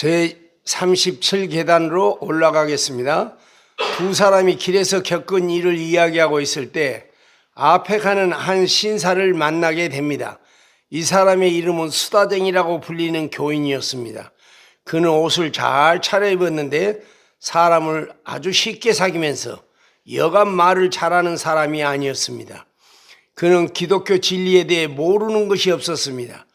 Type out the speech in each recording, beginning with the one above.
제 37계단으로 올라가겠습니다. 두 사람이 길에서 겪은 일을 이야기하고 있을 때 앞에 가는 한 신사를 만나게 됩니다. 이 사람의 이름은 수다쟁이라고 불리는 교인이었습니다. 그는 옷을 잘 차려입었는데 사람을 아주 쉽게 사귀면서 여간 말을 잘하는 사람이 아니었습니다. 그는 기독교 진리에 대해 모르는 것이 없었습니다.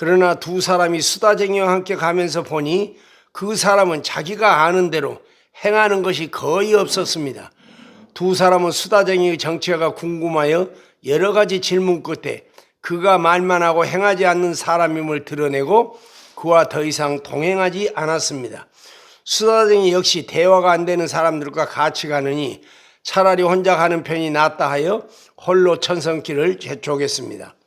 그러나 두 사람이 수다쟁이와 함께 가면서 보니 그 사람은 자기가 아는 대로 행하는 것이 거의 없었습니다. 두 사람은 수다쟁이의 정체가 궁금하여 여러 가지 질문 끝에 그가 말만 하고 행하지 않는 사람임을 드러내고 그와 더 이상 동행하지 않았습니다. 수다쟁이 역시 대화가 안 되는 사람들과 같이 가느니 차라리 혼자 가는 편이 낫다 하여 홀로 천성길을 재촉했습니다.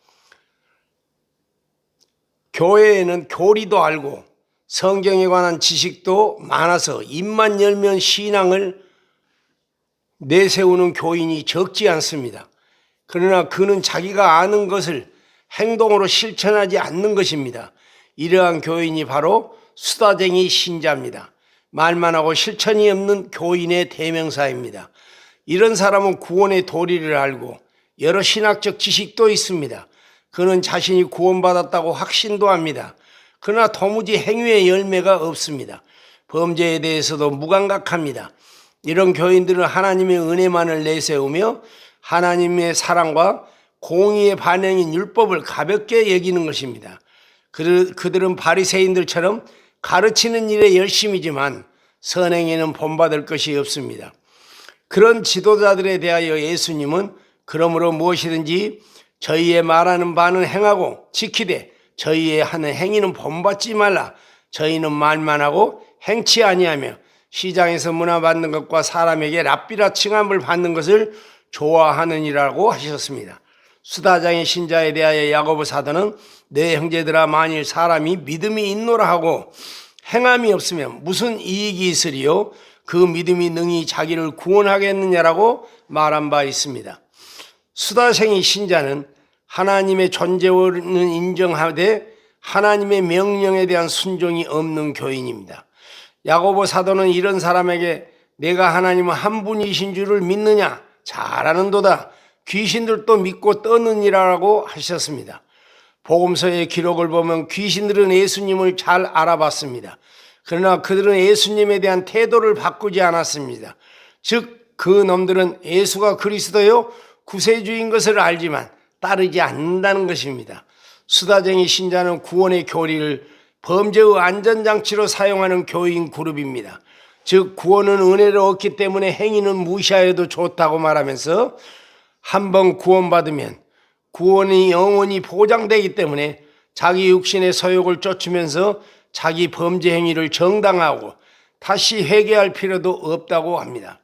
교회에는 교리도 알고 성경에 관한 지식도 많아서 입만 열면 신앙을 내세우는 교인이 적지 않습니다. 그러나 그는 자기가 아는 것을 행동으로 실천하지 않는 것입니다. 이러한 교인이 바로 수다쟁이 신자입니다. 말만 하고 실천이 없는 교인의 대명사입니다. 이런 사람은 구원의 도리를 알고 여러 신학적 지식도 있습니다. 그는 자신이 구원받았다고 확신도 합니다. 그러나 도무지 행위의 열매가 없습니다. 범죄에 대해서도 무감각합니다. 이런 교인들은 하나님의 은혜만을 내세우며 하나님의 사랑과 공의의 반영인 율법을 가볍게 여기는 것입니다. 그- 그들은 바리새인들처럼 가르치는 일에 열심이지만 선행에는 본받을 것이 없습니다. 그런 지도자들에 대하여 예수님은 그러므로 무엇이든지 저희의 말하는 바는 행하고 지키되 저희의 하는 행위는 본받지 말라. 저희는 말만 하고 행치 아니하며 시장에서 문화받는 것과 사람에게 랍비라 칭함을 받는 것을 좋아하느니라고 하셨습니다. 수다장의 신자에 대하여 야고보 사도는 내 형제들아 만일 사람이 믿음이 있노라 하고 행함이 없으면 무슨 이익이 있으리요 그 믿음이 능히 자기를 구원하겠느냐라고 말한 바 있습니다. 수다생이 신자는 하나님의 존재를 인정하되 하나님의 명령에 대한 순종이 없는 교인입니다. 야고보 사도는 이런 사람에게 내가 하나님은 한 분이신 줄을 믿느냐 잘하는도다 귀신들도 믿고 떠느니라고 하셨습니다. 복음서의 기록을 보면 귀신들은 예수님을 잘 알아봤습니다. 그러나 그들은 예수님에 대한 태도를 바꾸지 않았습니다. 즉 그 놈들은 예수가 그리스도요 구세주인 것을 알지만 따르지 않는다는 것입니다. 수다쟁이 신자는 구원의 교리를 범죄의 안전장치로 사용하는 교인 그룹입니다. 즉 구원은 은혜로 얻기 때문에 행위는 무시하여도 좋다고 말하면서 한 번 구원받으면 구원이 영원히 보장되기 때문에 자기 육신의 소욕을 쫓으면서 자기 범죄 행위를 정당하고 다시 회개할 필요도 없다고 합니다.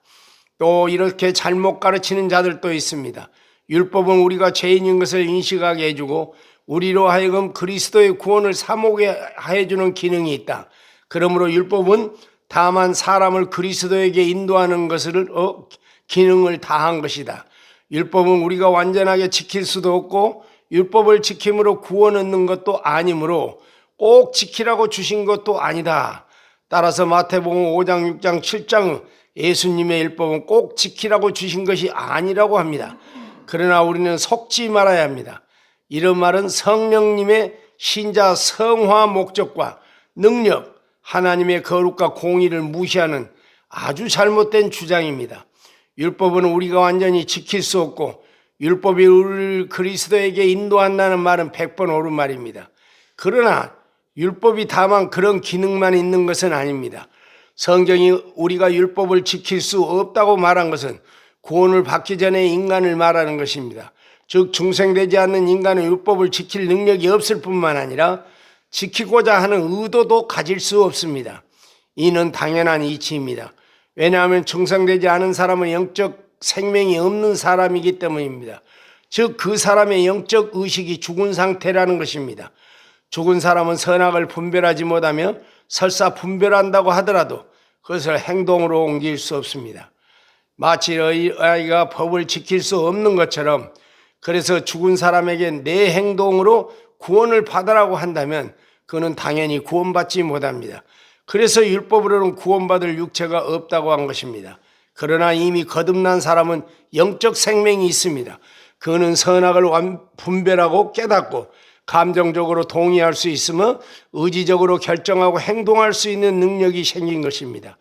또 이렇게 잘못 가르치는 자들도 있습니다. 율법은 우리가 죄인인 것을 인식하게 해주고 우리로 하여금 그리스도의 구원을 사모게 해주는 기능이 있다. 그러므로 율법은 다만 사람을 그리스도에게 인도하는 것을 어, 기능을 다한 것이다. 율법은 우리가 완전하게 지킬 수도 없고 율법을 지킴으로 구원 얻는 것도 아니므로 꼭 지키라고 주신 것도 아니다. 따라서 마태복음 5장, 6장, 7장 예수님의 율법은 꼭 지키라고 주신 것이 아니라고 합니다. 그러나 우리는 속지 말아야 합니다. 이런 말은 성령님의 신자 성화 목적과 능력, 하나님의 거룩과 공의를 무시하는 아주 잘못된 주장입니다. 율법은 우리가 완전히 지킬 수 없고 율법이 우리를 그리스도에게 인도한다는 말은 백번 옳은 말입니다. 그러나 율법이 다만 그런 기능만 있는 것은 아닙니다. 성경이 우리가 율법을 지킬 수 없다고 말한 것은 구원을 받기 전에 인간을 말하는 것입니다. 즉 중생되지 않는 인간은 율법을 지킬 능력이 없을 뿐만 아니라 지키고자 하는 의도도 가질 수 없습니다. 이는 당연한 이치입니다. 왜냐하면 중생되지 않은 사람은 영적 생명이 없는 사람이기 때문입니다. 즉 그 사람의 영적 의식이 죽은 상태라는 것입니다. 죽은 사람은 선악을 분별하지 못하며 설사 분별한다고 하더라도 그것을 행동으로 옮길 수 없습니다. 마치 아이가 법을 지킬 수 없는 것처럼 그래서 죽은 사람에게 내 행동으로 구원을 받으라고 한다면 그는 당연히 구원받지 못합니다. 그래서 율법으로는 구원받을 육체가 없다고 한 것입니다. 그러나 이미 거듭난 사람은 영적 생명이 있습니다. 그는 선악을 완- 분별하고 깨닫고 감정적으로 동의할 수 있으며 의지적으로 결정하고 행동할 수 있는 능력이 생긴 것입니다.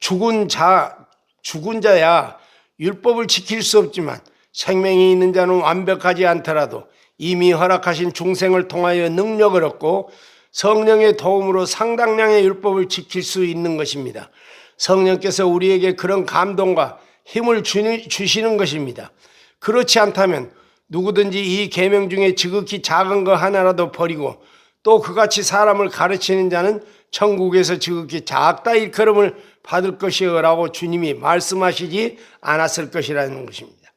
죽은 자, 죽은 자야 율법을 지킬 수 없지만 생명이 있는 자는 완벽하지 않더라도 이미 허락하신 중생을 통하여 능력을 얻고 성령의 도움으로 상당량의 율법을 지킬 수 있는 것입니다. 성령께서 우리에게 그런 감동과 힘을 주시는 것입니다. 그렇지 않다면 누구든지 이 계명 중에 지극히 작은 거 하나라도 버리고 또 그같이 사람을 가르치는 자는 천국에서 지극히 작다 일컬음을 받을 것이라고 주님이 말씀하시지 않았을 것이라는 것입니다.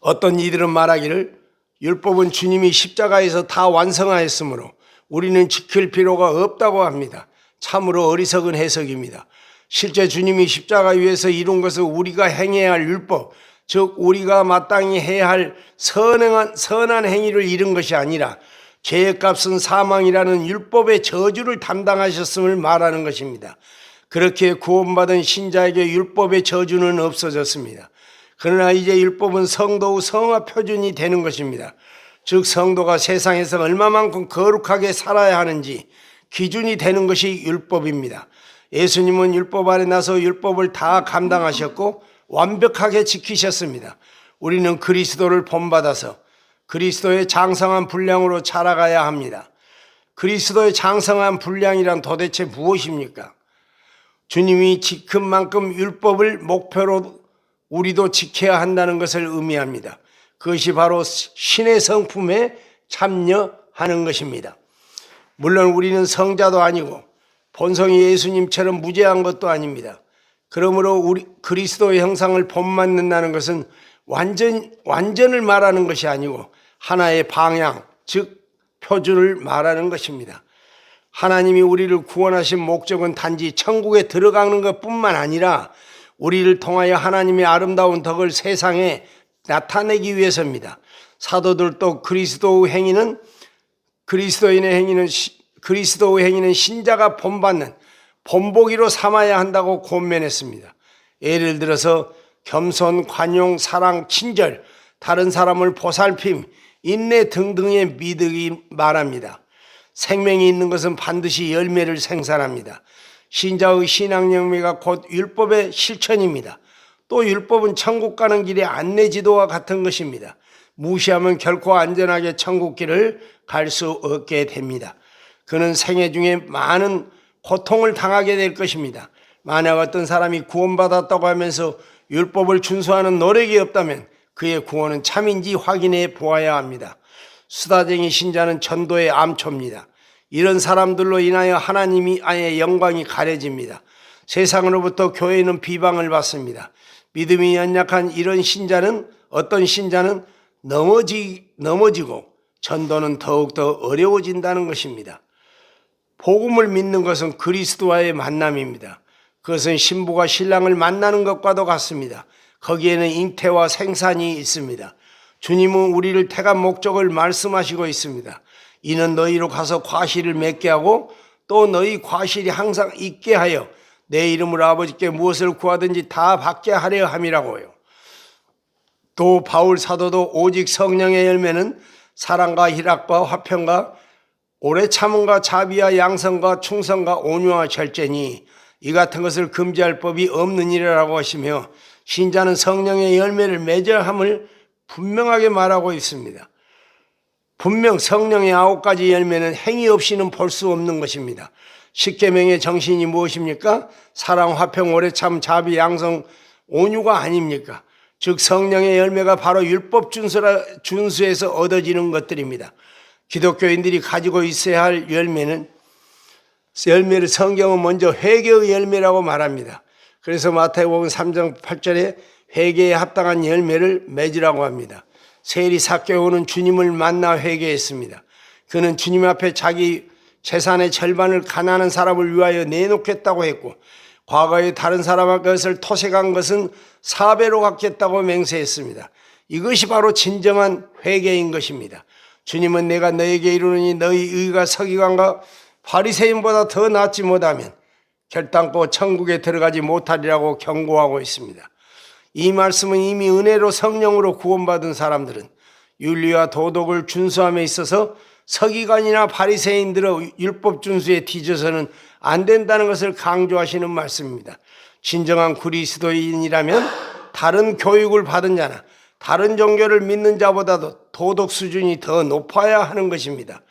어떤 이들은 말하기를 율법은 주님이 십자가에서 다 완성하였으므로 우리는 지킬 필요가 없다고 합니다. 참으로 어리석은 해석입니다. 실제 주님이 십자가 위에서 이룬 것은 우리가 행해야 할 율법, 즉 우리가 마땅히 해야 할 선행한 선한 행위를 이룬 것이 아니라 죄의 값은 사망이라는 율법의 저주를 담당하셨음을 말하는 것입니다. 그렇게 구원받은 신자에게 율법의 저주는 없어졌습니다. 그러나 이제 율법은 성도의 성화 표준이 되는 것입니다. 즉 성도가 세상에서 얼마만큼 거룩하게 살아야 하는지 기준이 되는 것이 율법입니다. 예수님은 율법 아래 나서 율법을 다 감당하셨고 완벽하게 지키셨습니다. 우리는 그리스도를 본받아서 그리스도의 장성한 분량으로 자라가야 합니다. 그리스도의 장성한 분량이란 도대체 무엇입니까? 주님이 지킨 만큼 율법을 목표로 우리도 지켜야 한다는 것을 의미합니다. 그것이 바로 신의 성품에 참여하는 것입니다. 물론 우리는 성자도 아니고 본성이 예수님처럼 무죄한 것도 아닙니다. 그러므로 우리 그리스도의 형상을 본받는다는 것은 완전 완전을 말하는 것이 아니고 하나의 방향, 즉 표준을 말하는 것입니다. 하나님이 우리를 구원하신 목적은 단지 천국에 들어가는 것뿐만 아니라 우리를 통하여 하나님의 아름다운 덕을 세상에 나타내기 위해서입니다. 사도들도 그리스도의 행위는 그리스도인의 행위는 시- 그리스도의 행위는 신자가 본받는 본보기로 삼아야 한다고 권면했습니다. 예를 들어서 겸손, 관용, 사랑, 친절, 다른 사람을 보살핌, 인내 등등의 미덕이 말합니다. 생명이 있는 것은 반드시 열매를 생산합니다. 신자의 신앙 열매가 곧 율법의 실천입니다. 또 율법은 천국 가는 길의 안내 지도와 같은 것입니다. 무시하면 결코 안전하게 천국 길을 갈 수 없게 됩니다. 그는 생애 중에 많은 고통을 당하게 될 것입니다. 만약 어떤 사람이 구원받았다고 하면서 율법을 준수하는 노력이 없다면 그의 구원은 참인지 확인해 보아야 합니다. 수다쟁이 신자는 전도의 암초입니다. 이런 사람들로 인하여 하나님이 아예 영광이 가려집니다. 세상으로부터 교회는 비방을 받습니다. 믿음이 연약한 이런 신자는 어떤 신자는 넘어지, 넘어지고 전도는 더욱더 어려워진다는 것입니다. 복음을 믿는 것은 그리스도와의 만남입니다. 그것은 신부가 신랑을 만나는 것과도 같습니다. 거기에는 잉태와 생산이 있습니다. 주님은 우리를 택한 목적을 말씀하시고 있습니다. 이는 너희로 가서 과실을 맺게 하고 또 너희 과실이 항상 있게 하여 내 이름으로 아버지께 무엇을 구하든지 다 받게 하려 함이라고요. 또 바울 사도도 오직 성령의 열매는 사랑과 희락과 화평과 오래 참음과 자비와 양성과 충성과 온유와 절제니 이 같은 것을 금지할 법이 없는 일이라고 하시며 신자는 성령의 열매를 맺어야 함을 분명하게 말하고 있습니다. 분명 성령의 아홉 가지 열매는 행위 없이는 볼 수 없는 것입니다. 십계명의 정신이 무엇입니까? 사랑, 화평, 오래 참, 자비, 양성, 온유가 아닙니까? 즉 성령의 열매가 바로 율법 준수라, 준수에서 얻어지는 것들입니다. 기독교인들이 가지고 있어야 할 열매는 열매를 성경은 먼저 회개의 열매라고 말합니다. 그래서 마태복음 3장 8절에 회개에 합당한 열매를 맺으라고 합니다. 세리 사개오는 주님을 만나 회개했습니다. 그는 주님 앞에 자기 재산의 절반을 가난한 사람을 위하여 내놓겠다고 했고 과거에 다른 사람의 것을 토색한 것은 사배로 갚겠다고 맹세했습니다. 이것이 바로 진정한 회개인 것입니다. 주님은 내가 너에게 이르노니 너희 의가 서기관과 바리새인보다 더 낫지 못하면 결단코 천국에 들어가지 못하리라고 경고하고 있습니다. 이 말씀은 이미 은혜로 성령으로 구원받은 사람들은 윤리와 도덕을 준수함에 있어서 서기관이나 바리새인들의 율법 준수에 뒤져서는 안 된다는 것을 강조하시는 말씀입니다. 진정한 그리스도인이라면 다른 교육을 받은 자나 다른 종교를 믿는 자보다도 도덕 수준이 더 높아야 하는 것입니다.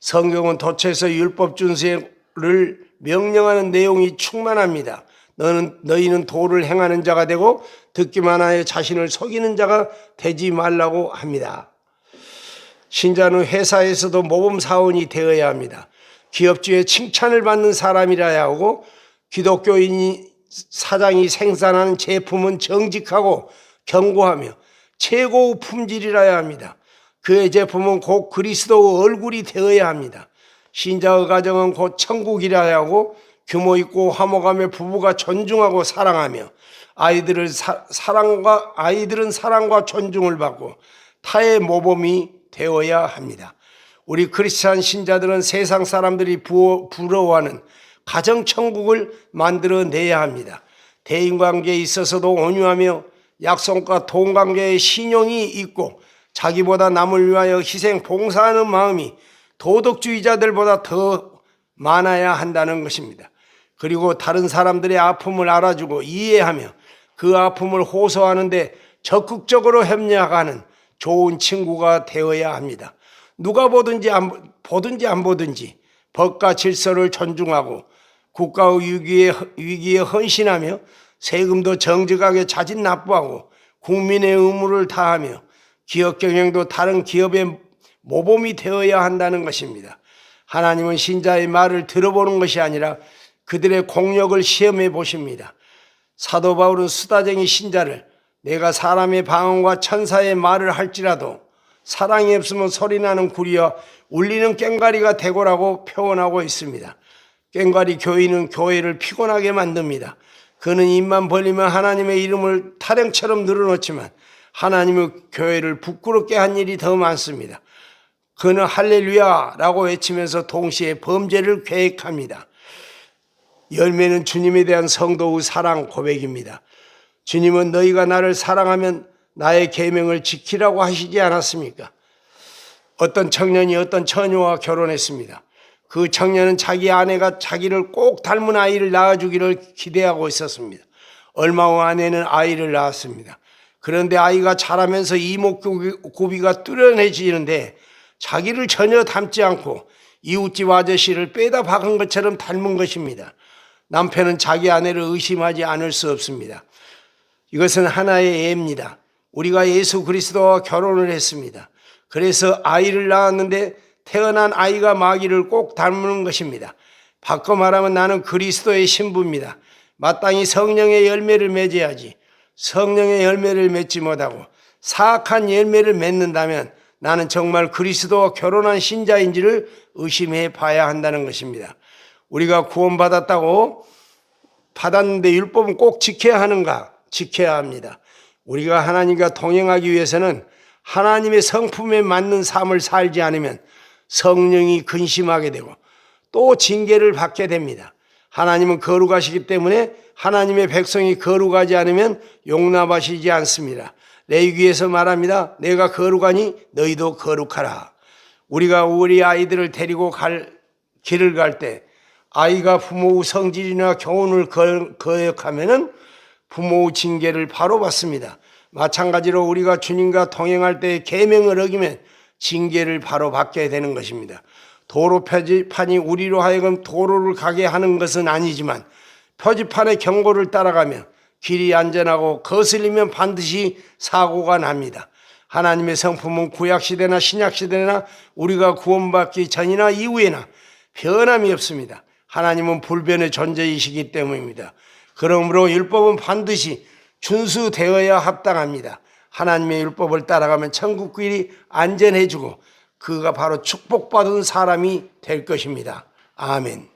성경은 도처에서 율법 준수를 명령하는 내용이 충만합니다. 너는 너희는 도를 행하는 자가 되고 듣기만 하여 자신을 속이는 자가 되지 말라고 합니다. 신자는 회사에서도 모범 사원이 되어야 합니다. 기업주의 칭찬을 받는 사람이라야 하고 기독교인이 사장이 생산하는 제품은 정직하고 견고하며 최고의 품질이라야 합니다. 그의 제품은 곧 그리스도의 얼굴이 되어야 합니다. 신자의 가정은 곧 천국이라야 하고 규모 있고 화목하며 부부가 존중하고 사랑하며 아이들을 사, 사랑과 아이들은 사랑과 존중을 받고 타의 모범이 되어야 합니다. 우리 크리스찬 신자들은 세상 사람들이 부어, 부러워하는 가정 천국을 만들어 내야 합니다. 대인 관계에 있어서도 온유하며 약속과 돈 관계에 신용이 있고 자기보다 남을 위하여 희생 봉사하는 마음이 도덕주의자들보다 더 많아야 한다는 것입니다. 그리고 다른 사람들의 아픔을 알아주고 이해하며 그 아픔을 호소하는데 적극적으로 협력하는 좋은 친구가 되어야 합니다. 누가 보든지 안, 보든지 안 보든지 법과 질서를 존중하고 국가의 위기에, 위기에 헌신하며 세금도 정직하게 자진 납부하고 국민의 의무를 다하며 기업 경영도 다른 기업의 모범이 되어야 한다는 것입니다. 하나님은 신자의 말을 들어보는 것이 아니라 그들의 공력을 시험해 보십니다. 사도 바울은 수다쟁이 신자를 내가 사람의 방언과 천사의 말을 할지라도 사랑이 없으면 소리나는 구리와 울리는 꽹과리가 되고라고 표현하고 있습니다. 꽹과리 교인은 교회를 피곤하게 만듭니다. 그는 입만 벌리면 하나님의 이름을 타령처럼 늘어놓지만 하나님의 교회를 부끄럽게 한 일이 더 많습니다. 그는 할렐루야라고 외치면서 동시에 범죄를 계획합니다. 열매는 주님에 대한 성도의 사랑 고백입니다. 주님은 너희가 나를 사랑하면 나의 계명을 지키라고 하시지 않았습니까? 어떤 청년이 어떤 처녀와 결혼했습니다. 그 청년은 자기 아내가 자기를 꼭 닮은 아이를 낳아주기를 기대하고 있었습니다. 얼마 후 아내는 아이를 낳았습니다. 그런데 아이가 자라면서 이목구비가 뚜렷해지는데 자기를 전혀 닮지 않고 이웃집 아저씨를 빼다 박은 것처럼 닮은 것입니다. 남편은 자기 아내를 의심하지 않을 수 없습니다. 이것은 하나의 예입니다. 우리가 예수 그리스도와 결혼을 했습니다. 그래서 아이를 낳았는데 태어난 아이가 마귀를 꼭 닮는 것입니다. 바꿔 말하면 나는 그리스도의 신부입니다. 마땅히 성령의 열매를 맺어야지. 성령의 열매를 맺지 못하고 사악한 열매를 맺는다면 나는 정말 그리스도와 결혼한 신자인지를 의심해 봐야 한다는 것입니다. 우리가 구원받았다고 받았는데 율법은 꼭 지켜야 하는가? 지켜야 합니다. 우리가 하나님과 동행하기 위해서는 하나님의 성품에 맞는 삶을 살지 않으면 성령이 근심하게 되고 또 징계를 받게 됩니다. 하나님은 거룩하시기 때문에 하나님의 백성이 거룩하지 않으면 용납하시지 않습니다. 레위기에서 말합니다. 내가 거룩하니 너희도 거룩하라. 우리가 우리 아이들을 데리고 갈 길을 갈 때 아이가 부모의 성질이나 교훈을 거역하면은 부모의 징계를 바로 받습니다. 마찬가지로 우리가 주님과 동행할 때 계명을 어기면 징계를 바로 받게 되는 것입니다. 도로 표지판이 우리로 하여금 도로를 가게 하는 것은 아니지만 표지판의 경고를 따라가면 길이 안전하고 거슬리면 반드시 사고가 납니다. 하나님의 성품은 구약시대나 신약시대나 우리가 구원받기 전이나 이후에나 변함이 없습니다. 하나님은 불변의 존재이시기 때문입니다. 그러므로 율법은 반드시 준수되어야 합당합니다. 하나님의 율법을 따라가면 천국 길이 안전해지고 그가 바로 축복받은 사람이 될 것입니다. 아멘.